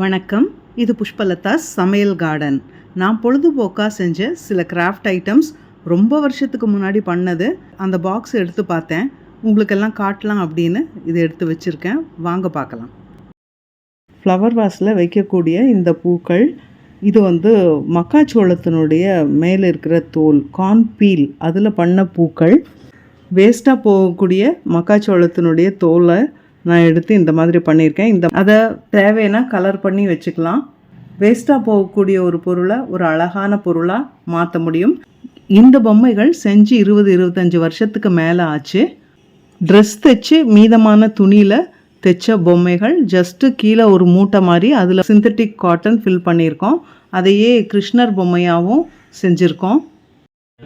வணக்கம். இது புஷ்பலதா சமையல் கார்டன் நான் பொழுதுபோக்காக செஞ்ச சில கிராஃப்ட் ஐட்டம்ஸ் ரொம்ப வருஷத்துக்கு முன்னாடி பண்ணது. அந்த பாக்ஸ் எடுத்து பார்த்தேன். உங்களுக்கெல்லாம் காட்டலாம் அப்படின்னு இதை எடுத்து வச்சுருக்கேன். வாங்க பார்க்கலாம். ஃப்ளவர் வாஸில் வைக்கக்கூடிய இந்த பூக்கள் இது வந்து மக்காச்சோளத்தினுடைய மேலே இருக்கிற தோல் கார்ன் பீல் அதில் பண்ண பூக்கள். வேஸ்ட்டாக போகக்கூடிய மக்காச்சோளத்தினுடைய தோலை நான் எடுத்து இந்த மாதிரி பண்ணியிருக்கேன். இந்த அதை தேவைன்னா கலர் பண்ணி வச்சுக்கலாம். வேஸ்ட்டாக போகக்கூடிய ஒரு பொருளை ஒரு அழகான பொருளாக மாற்ற முடியும். இந்த பொம்மைகள் செஞ்சு இருபது இருபத்தஞ்சி வருஷத்துக்கு மேலே ஆச்சு. ட்ரெஸ் தைச்சு மீதமான துணியில் தைச்ச பொம்மைகள் ஜஸ்ட்டு கீழே ஒரு மூட்டை மாதிரி அதில் சிந்தட்டிக் காட்டன் ஃபில் பண்ணியிருக்கோம். அதையே கிருஷ்ணர் பொம்மையாகவும் செஞ்சுருக்கோம்.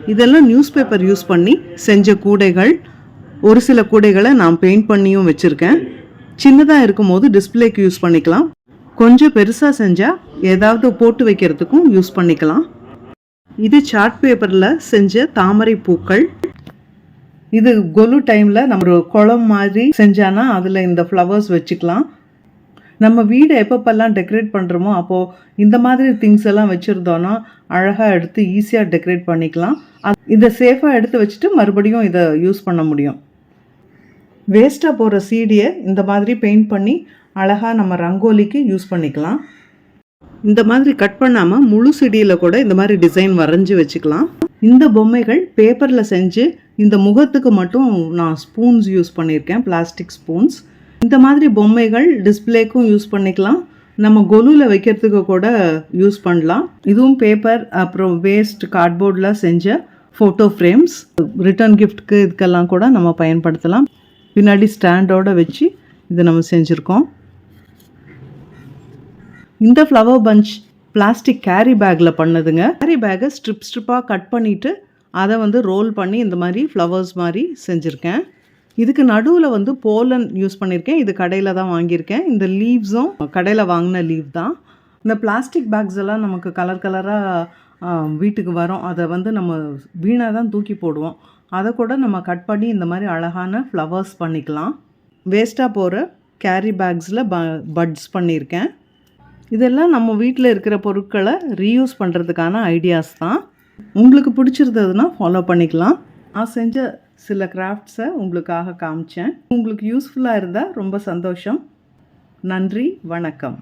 இதெல்லாம் நியூஸ் பேப்பர் யூஸ் பண்ணி செஞ்ச கூடைகள் ஒரு சில கூடைகளை நான் பெயிண்ட் பண்ணியும் வச்சுருக்கேன். சின்னதாக இருக்கும்போது டிஸ்பிளேக்கு யூஸ் பண்ணிக்கலாம். கொஞ்சம் பெருசாக செஞ்சால் ஏதாவது போட்டு வைக்கிறதுக்கும் யூஸ் பண்ணிக்கலாம். இது சார்ட் பேப்பரில் செஞ்ச தாமரை பூக்கள். இது கொலு டைமில் நம்ம ஒரு குளம் மாதிரி செஞ்சானா அதில் இந்த ஃப்ளவர்ஸ் வச்சுக்கலாம். நம்ம வீடை எப்பப்பெல்லாம் டெக்கரேட் பண்ணுறோமோ அப்போது இந்த மாதிரி திங்ஸ் எல்லாம் வச்சுருந்தோன்னா அழகாக எடுத்து ஈஸியாக டெக்கரேட் பண்ணிக்கலாம். அது இதை சேஃபாக எடுத்து வச்சுட்டு மறுபடியும் இதை யூஸ் பண்ண முடியும். வேஸ்ட்டாக போகிற சீடியை இந்த மாதிரி பெயிண்ட் பண்ணி அழகாக நம்ம ரங்கோலிக்கு யூஸ் பண்ணிக்கலாம். இந்த மாதிரி கட் பண்ணாமல் முழு செடியில் கூட இந்த மாதிரி டிசைன் வரைஞ்சி வச்சுக்கலாம். இந்த பொம்மைகள் பேப்பரில் செஞ்சு இந்த முகத்துக்கு மட்டும் நான் ஸ்பூன்ஸ் யூஸ் பண்ணியிருக்கேன் பிளாஸ்டிக் ஸ்பூன்ஸ் இந்த மாதிரி பொம்மைகள் டிஸ்பிளேக்கும் யூஸ் பண்ணிக்கலாம். நம்ம கொலுவில் வைக்கிறதுக்கு கூட யூஸ் பண்ணலாம். இதுவும் பேப்பர் அப்புறம் வேஸ்ட் கார்ட்போர்டில் செஞ்ச ஃபோட்டோ ஃப்ரேம்ஸ் ரிட்டர்ன் கிஃப்ட்க்கு இதுக்கெல்லாம் கூட நம்ம பயன்படுத்தலாம். பின்னாடி ஸ்டாண்டோடு வச்சு இதை நம்ம செஞ்சுருக்கோம். இந்த ஃப்ளவர் பஞ்ச் பிளாஸ்டிக் கேரி பேக்கில் பண்ணதுங்க. கேரி பேக்கை ஸ்ட்ரிப் ஸ்ட்ரிப்பாக கட் பண்ணிவிட்டு அதை வந்து ரோல் பண்ணி இந்த மாதிரி ஃப்ளவர்ஸ் மாதிரி செஞ்சுருக்கேன். இதுக்கு நடுவில் வந்து போலன் யூஸ் பண்ணியிருக்கேன் இது கடையில் தான் வாங்கியிருக்கேன். இந்த லீவ்ஸும் கடையில் வாங்கின லீவ் தான். இந்த பிளாஸ்டிக் பேக்ஸ் எல்லாம் நமக்கு கலர் கலராக வீட்டுக்கு வரும். அதை வந்து நம்ம வீணாக தான் தூக்கி போடுவோம். அதை கூட நம்ம கட் பண்ணி இந்த மாதிரி அழகான ஃப்ளவர்ஸ் பண்ணிக்கலாம். வேஸ்ட்டாக போகிற கேரி பேக்ஸில் ப பட்ஸ் பண்ணியிருக்கேன் இதெல்லாம் நம்ம வீட்டில் இருக்கிற பொருட்களை ரீயூஸ் பண்ணுறதுக்கான ஐடியாஸ் தான். உங்களுக்கு பிடிச்சிருந்ததுன்னா ஃபாலோ பண்ணிக்கலாம். நான் செஞ்ச சில கிராஃப்ட்ஸை உங்களுக்காக காமிச்சேன். உங்களுக்கு யூஸ்ஃபுல்லாக இருந்தால் ரொம்ப சந்தோஷம். நன்றி வணக்கம்.